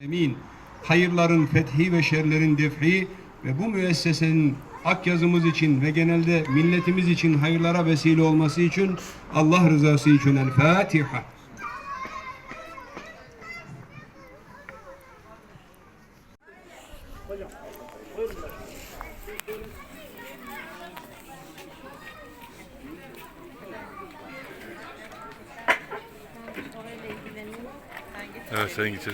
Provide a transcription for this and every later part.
Emin. Hayırların fethi ve şerlerin defi ve bu müessesenin ak yazımız için ve genelde milletimiz için hayırlara vesile olması için Allah rızası için El Fatiha. Evet sen git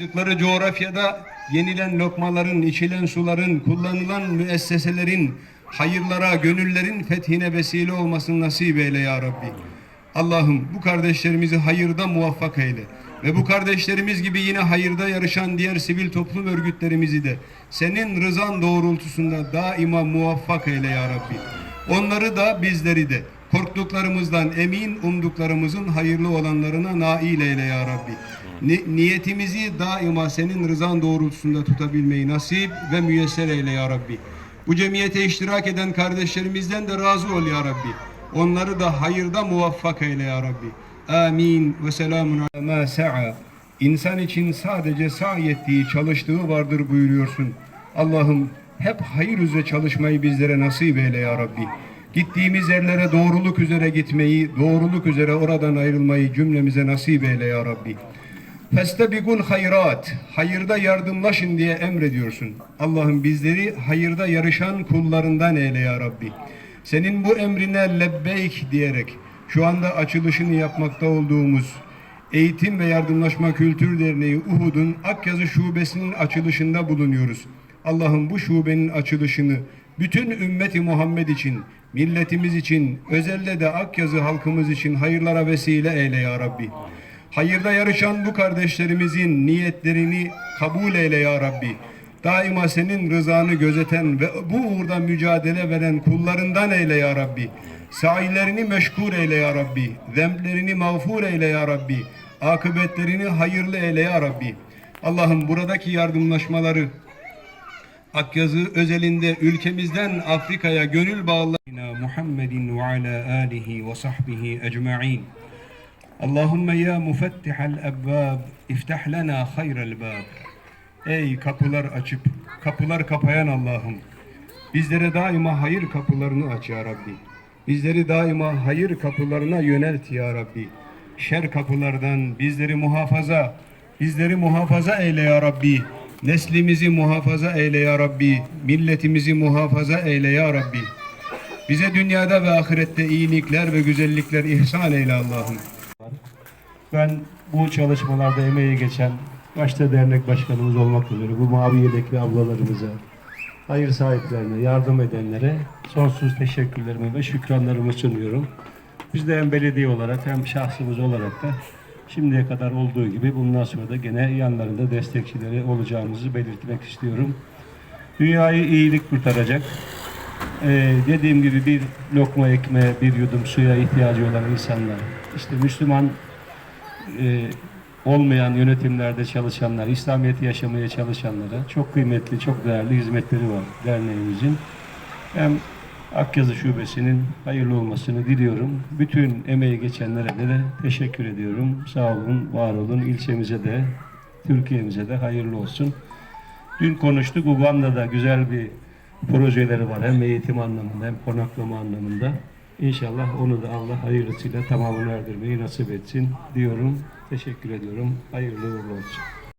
Yaşadıkları coğrafyada yenilen lokmaların, içilen suların, kullanılan müesseselerin, hayırlara, gönüllerin fethine vesile olmasını nasip eyle ya Rabbi. Allah'ım bu kardeşlerimizi hayırda muvaffak eyle. Ve bu kardeşlerimiz gibi yine hayırda yarışan diğer sivil toplum örgütlerimizi de senin rızan doğrultusunda daima muvaffak eyle ya Rabbi. Onları da bizleri de korktuklarımızdan emin umduklarımızın hayırlı olanlarına nail eyle ya Rabbi. Ni- niyetimizi daima senin rızan doğrultusunda tutabilmeyi nasip ve müyesser eyle ya Rabbi. Bu cemiyete iştirak eden kardeşlerimizden de razı ol ya Rabbi. Onları da hayırda muvaffak eyle ya Rabbi. Amin ve selamun ala sa'a. İnsan için sadece sa'i ettiği, çalıştığı vardır buyuruyorsun. Allah'ım hep hayır üzere çalışmayı bizlere nasip eyle ya Rabbi. Gittiğimiz yerlere doğruluk üzere gitmeyi, doğruluk üzere oradan ayrılmayı cümlemize nasip eyle ya Rabbi. Festebikul hayrat. Hayırda yardımlaşın diye emrediyorsun. Allah'ım bizleri hayırda yarışan kullarından eyle ya Rabbi. Senin bu emrine lebbeyk diyerek şu anda açılışını yapmakta olduğumuz Eğitim ve Yardımlaşma Kültür Derneği Uhud'un Akyazı Şubesi'nin açılışında bulunuyoruz. Allah'ım bu şubenin açılışını bütün ümmeti Muhammed için, milletimiz için, özellikle de Akyazı halkımız için hayırlara vesile eyle ya Rabbi. Hayırda yarışan bu kardeşlerimizin niyetlerini kabul eyle ya Rabbi. Daima senin rızanı gözeten ve bu uğurda mücadele veren kullarından eyle ya Rabbi. Sailerini meşgul eyle ya Rabbi. Zemplerini mağfur eyle ya Rabbi. Akıbetlerini hayırlı eyle ya Rabbi. Allah'ım buradaki yardımlaşmaları Akyazı özelinde ülkemizden Afrika'ya gönül bağlarına Muhammedin ve ala alihi ve sahbihi ecma'in. Allahümme ya mufattihal ebbab iftah lana hayral bab. Ey kapılar açıp kapılar kapayan Allah'ım. Bizlere daima hayır kapılarını aç ya Rabbi. Bizleri daima hayır kapılarına yönelt ya Rabbi. Şer kapılardan bizleri muhafaza, bizleri muhafaza eyle ya Rabbi. Neslimizi muhafaza eyle ya Rabbi. Milletimizi muhafaza eyle ya Rabbi. Bize dünyada ve ahirette iyilikler ve güzellikler ihsan eyle Allah'ım. Ben bu çalışmalarda emeği geçen başta dernek başkanımız olmak üzere bu mavi yelekli ablalarımıza, hayır sahiplerine, yardım edenlere sonsuz teşekkürlerimi ve şükranlarımı sunuyorum. Biz de hem belediye olarak hem şahsımız olarak da şimdiye kadar olduğu gibi bundan sonra da gene yanlarında destekçileri olacağımızı belirtmek istiyorum. Dünyayı iyilik kurtaracak. Ee, dediğim gibi bir lokma ekmeğe, bir yudum suya ihtiyacı olan insanlar, işte Müslüman e, olmayan yönetimlerde çalışanlar, İslamiyet'i yaşamaya çalışanlara çok kıymetli, çok değerli hizmetleri var derneğimizin. Hem Akyazı Şubesi'nin hayırlı olmasını diliyorum. Bütün emeği geçenlere de, de teşekkür ediyorum. Sağ olun, var olun. İlçemize de, Türkiye'mize de hayırlı olsun. Dün konuştuk. Uganda'da güzel bir projeleri var. Hem eğitim anlamında hem konaklama anlamında. İnşallah onu da Allah hayırlısıyla tamamını erdirmeyi nasip etsin diyorum. Teşekkür ediyorum. Hayırlı uğurlu olsun.